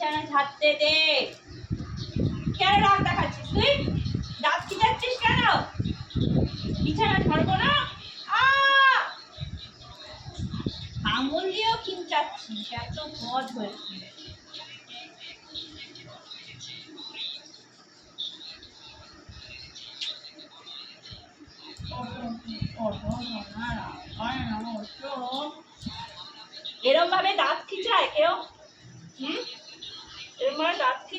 বিছানা ঝাড়তে দে। কেন রাগ দেখাচ্ছিস তুই? দাঁত কি যাচ্ছিস কেন? বিছানা ঝাড়বো না? আঙুল দিয়েও খিমচাচ্ছিস এত বদ হয়েছে এরম ভাবে দাঁত খিচায় কেউ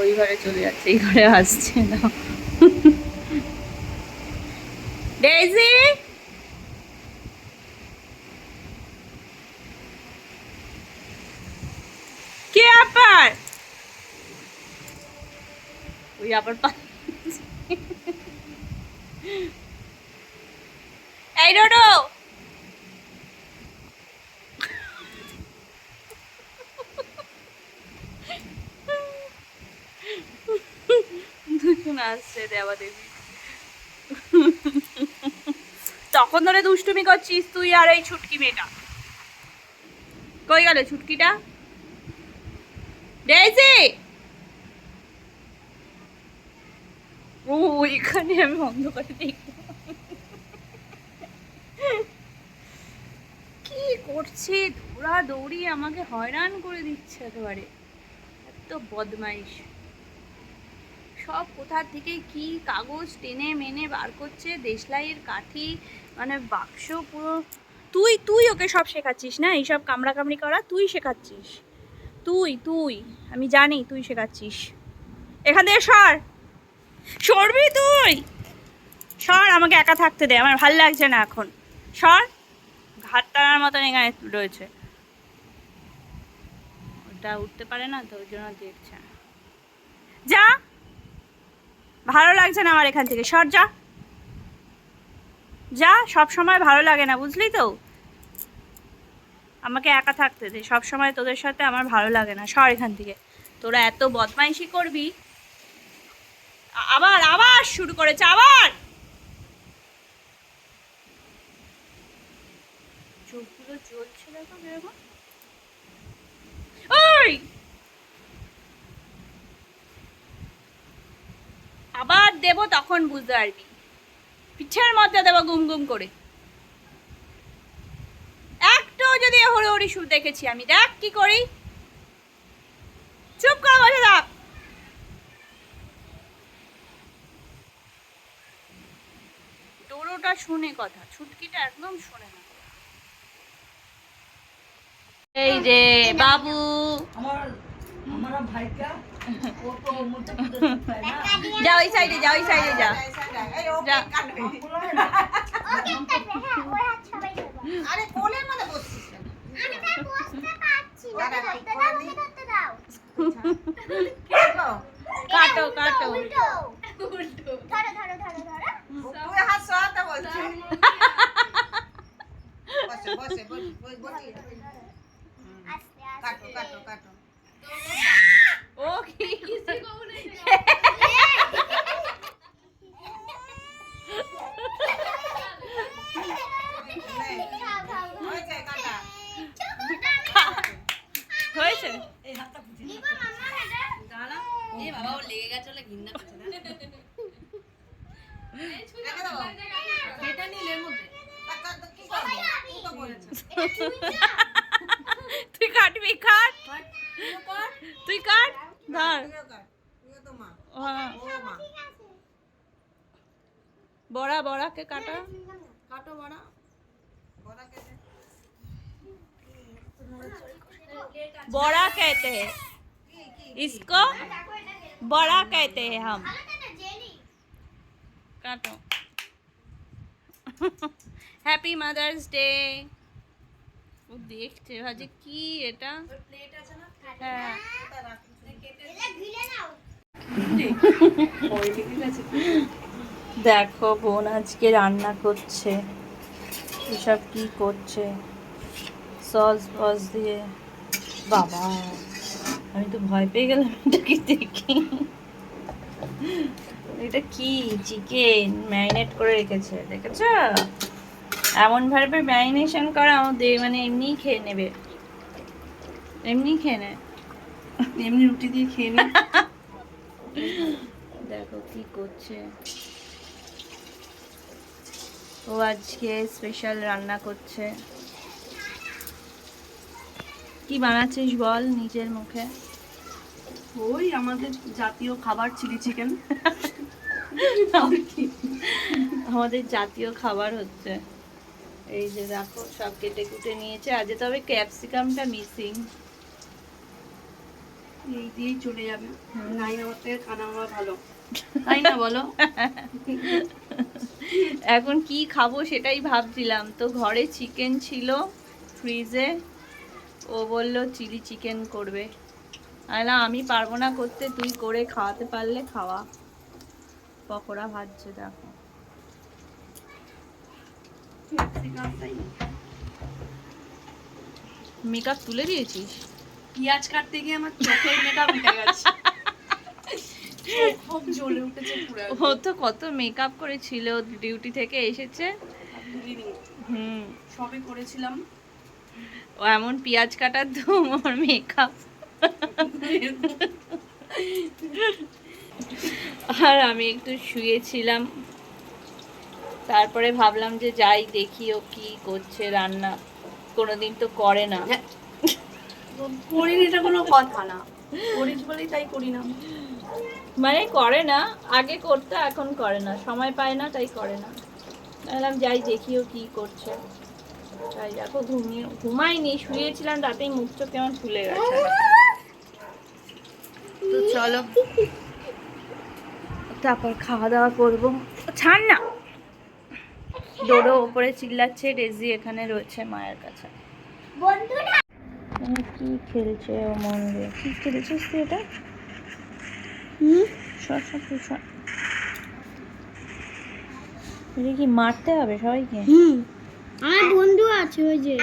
ওই ঘরে চলে যাচ্ছে, এই ঘরে আসছে না। ডেইজি? কে আবার ওই আবার এই ডোডো দুজন আসছে দেওয়া দেবী। তখন ধরে দুষ্টুমি করছিস তুই আর এই ছুটকি মেয়েটা। কই গেল ছুটকিটা? ও, এখানে আমি বন্ধ করে কি করছে? দৌড়া দৌড়ি আমাকে হয়রান করে দিচ্ছে একেবারে। এত বদমাইশ। সব কোথা থেকে কি কাগজ টেনে মেনে বার করছে দেশলাইয়ের কাঠি মানে বাক্স পুরো তুই তুই ওকে সব শেখাচ্ছিস না? এইসব কামড়া কামড়ি করা তুই শেখাচ্ছিস। তুই তুই, আমি জানি তুই শেখাচ্ছিস। এখান থেকে সর। সরবি তুই। সর, আমাকে একা থাকতে দে, আমার ভালো লাগছে না এখন। সর। ঘাট টানার মতন এখানে রয়েছে। ওটা উঠতে পারে না, তো ওই জন্য দেখছে যা। ভালো লাগছে না আমার এখান থেকে। সর, যা। যা, সব সময় ভালো লাগে না, বুঝলি তো? আমাকে একা থাকতে দে, সব সময় তোদের সাথে আমার ভালো লাগে না। সর এখান থেকে। তোরা এত বদমাইশি করবি। আবার আবার শুরু করেছে, আবার! চোখগুলো জ্বলছে দেখো ওই! আবার দেব তখন বুঝতে পারবি। পিঠের মধ্যে দেবো গুম গুম করে। একটু যদি হরি হরি শুরু দেখেছি আমি দেখ কি করি। চুপ করে বসে থাক। ডোরোটা শুনে কথা ছুটকিটা একদম শুনে না। এই যে বাবু। যা ওই সাইডে যা ওই সাইডে যা যা আরে কোলের মধ্যে বসছিস কেন? দাঁড়া, ঠিক করে নি। দেখো, কাটো কাটো। তুই হাত সরাতে বলছিস। বসে, বসে, বসে, বসে, বসে। কাটো, কাটো, কাটো। ও কি? নে, হয়েছে, কাটা। হয়েছে? কা- কা- কি? তুই তো বলেছিস। তুই কাটবি কাট। তুই কাট। ধর। হ্যাঁ। মা। বড়া বড়াকে কাটা। কাটো বড়া। বড়া কেটে। बड़ा कहते हैं কি, কি? इसको बड़ा कहते हैं हम काटो হ্যাপি মাদার্স ডে ও দেখছে ভাজি কি এটা প্লেট আছে না হ্যাঁ ওটা রাখি কেটে দেখো বোন আজকে রান্না করছে এসব কি করছে সস ফস দিয়ে বাবা। আমি তো ভয় পেয়ে গেলাম এটাকে দেখে। এটা কি? চিকেন ম্যারিনেট করে রেখেছে দেখেছ? এমন ভাবে ম্যারিনেশন করা আমাদের মানে এমনিই খেয়ে নেবে। এমনি খেয়ে নেয় এমনি রুটি দিয়ে খেয়ে নি। দেখো কি করছে। ও আজকে স্পেশাল রান্না করছে। কি বানাচ্ছিস বল নিজের মুখে? ওই আমাদের জাতীয় খাবার চিলি চিকেন। আমাদের জাতীয় খাবার হচ্ছে। এই যে দেখো সব কেটে কুটে নিয়েছে। আজকে তবে ক্যাপসিকামটা মিসিং। এই দিয়েই চলে যাবে। নাই আমার থেকে খানা ভালো। তাই না বলো? এখন কি খাব সেটাই ভাবছিলাম। তো ঘরে চিকেন ছিল ফ্রিজে ও বলল চিলি চিকেন করবে। বললাম, আমি পারব না করতে তুই করে খাওয়াতে পারলে খাওয়া। পকোড়া ভাজছে দেখো। মেকআপ তুলে দিয়েছিস? পেঁয়াজ কাটতে গিয়ে আমার চোখের মেকআপ উঠে গেছে। খুব জ্বলে উঠেছে পুরো ও তো কত মেকআপ করেছিল ডিউটি থেকে এসেছে। হুম। সবে করেছিলাম। ও এমন পেঁয়াজ কাটার ধুম ওর মেকআপ আর আমি একটু শুয়েছিলাম। তারপরে ভাবলাম যে যাই দেখি ও কি করছে রান্না। কোনোদিন তো করে না। করিনি এটা কোনো কথা না। করিস বলেই তাই করি না। মানে করে না আগে করতো এখন করে না। সময় পায় না তাই করে না। ভাবলাম যাই দেখি ও কি করছে। তাই দেখো ঘুমিয়ে ঘুমাইনি শুয়েছিলাম রাতেই মুখ চোখ কেমন ফুলে গেছে। তো চলো। তারপর খাওয়া দাওয়া করব। ছাড় না। ডোডো ওপরে চিল্লাচ্ছে রেজি এখানে রয়েছে মায়ের কাছে। কি খেলছে ও মন দিয়ে কি খেলছিস তুই এটা? কি মারতে হবে সবাইকে? হুম। আমার বন্ধু আছে ওই যে।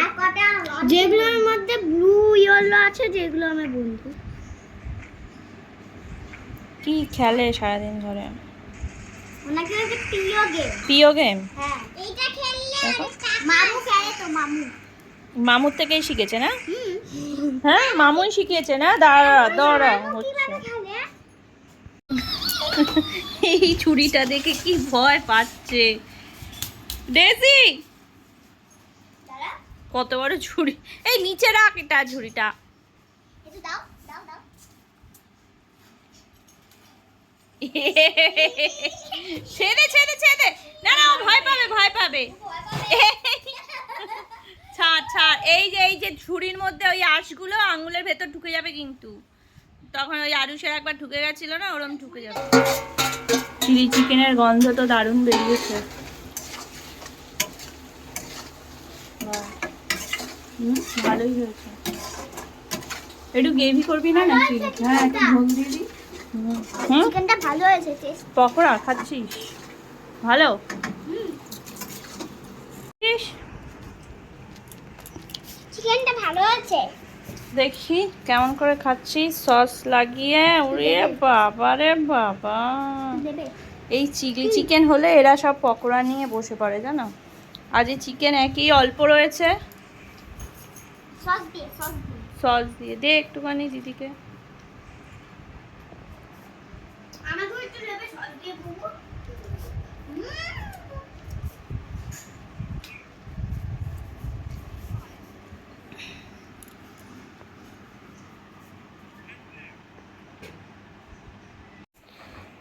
যেগুলোর মধ্যে ব্লু ইয়েলো আছে যেগুলো আমার বন্ধু। কি খেলে সারাদিন ধরে? ওনাকে হচ্ছে গেম গেম হ্যাঁ এইটা খেললে দেখো। মামু খেলে তো মামু। মামুর থেকেই শিখেছে না? হ্যাঁ মামুই শিখিয়েছে না? দাঁড়া দাঁড়া হচ্ছে। এই ছুরিটা দেখে কি ভয় পাচ্ছে। দাঁড়া কত বড় ঝুড়ি? এই নিচে রাখ এটা ঝুড়িটা। একটু দাও দাও দাও। ছেড়ে ছেড়ে ছেড়ে। না না ভয় পাবে ভয় পাবে? ছাড় ছাড়। এই যে এই যে ঝুড়ির মধ্যে ওই আঁশগুলো আঙুলের ভেতর ঢুকে যাবে কিন্তু। তখন ওই আরুষের একবার ঢুকে গেছিল না ওরম ঢুকে যাবে। চিলি চিকেনের গন্ধ তো দারুণ বেরিয়েছে। হুম, ভালোই হয়েছে। একটু গ্রেভি করবি না নাকি? হ্যাঁ একটু ঝোল দিয়ে দিই হুম। হুম? চিকেনটা ভালো হয়েছে টেস্ট। পকোড়া খাচ্ছিস? ভালো? চিকেনটা ভালো হয়েছে? দেখি কেমন করে খাচ্ছি সস লাগিয়ে উড়ে বাবা রে বাবা। এই চিলি চিকেন হলে এরা সব পকোড়া নিয়ে বসে পড়ে জানো? আজ এই চিকেন একই অল্প রয়েছে। সস দিয়ে সস দিয়ে। সস দিয়ে। দে একটুখানি দিদিকে। আমাকেও একটু নেবে সস দিয়ে বুবু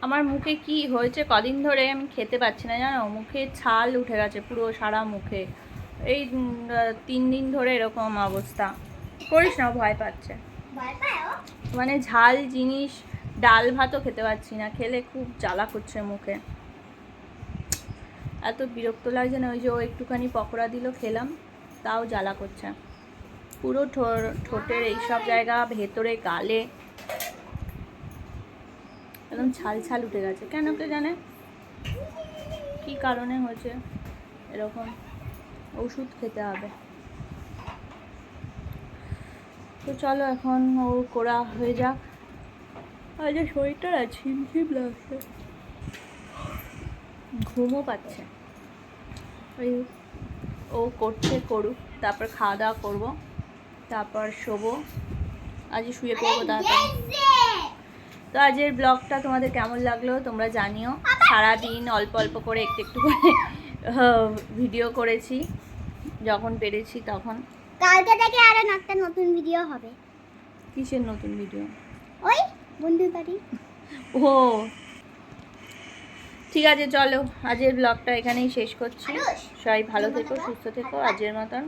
আমার মুখে কি হয়েছে কদিন ধরে আমি খেতে পাচ্ছি না জানো? মুখে ছাল উঠে গেছে পুরো সারা মুখে। এই তিন দিন ধরে এরকম অবস্থা। করিস না ভয় পাচ্ছে। মানে ঝাল জিনিস ডাল ভাতও খেতে পাচ্ছি না খেলে খুব জ্বালা করছে মুখে। এত বিরক্ত লাগছে না ওই যে ও একটুখানি পকোড়া দিল খেলাম তাও জ্বালা করছে। পুরো ঠো- ঠোঁটের এইসব জায়গা ভেতরে গালে। একদম ছাল ছাল উঠে গেছে। কেন কে জানে? কি কারণে হয়েছে? এরকম। ওষুধ খেতে হবে। তো চলো এখন ও করা হয়ে যাক। আজ শরীরটা না ঝিমঝিম লাগছে। ঘুমও পাচ্ছে। ওই ও করছে করুক, তারপর খাওয়া দাওয়া করব, তারপর শোবো। আজই শুয়ে পড়ব তাড়াতাড়ি তো আজের ব্লগটা তোমাদের কেমন লাগল তোমরা জানিও। সারাদিন অল্প অল্প করে একটু একটু করে ভিডিও করেছি। যখন পেরেছি তখন। কালকে থেকে আরও একটা নতুন ভিডিও হবে। কিসের নতুন ভিডিও ওই বন্ধুর বাড়ি। ও। ঠিক আছে চলো আজের ব্লগটা এখানেই শেষ করছি। সবাই ভালো থেকো সুস্থ থেকো আজের মতন।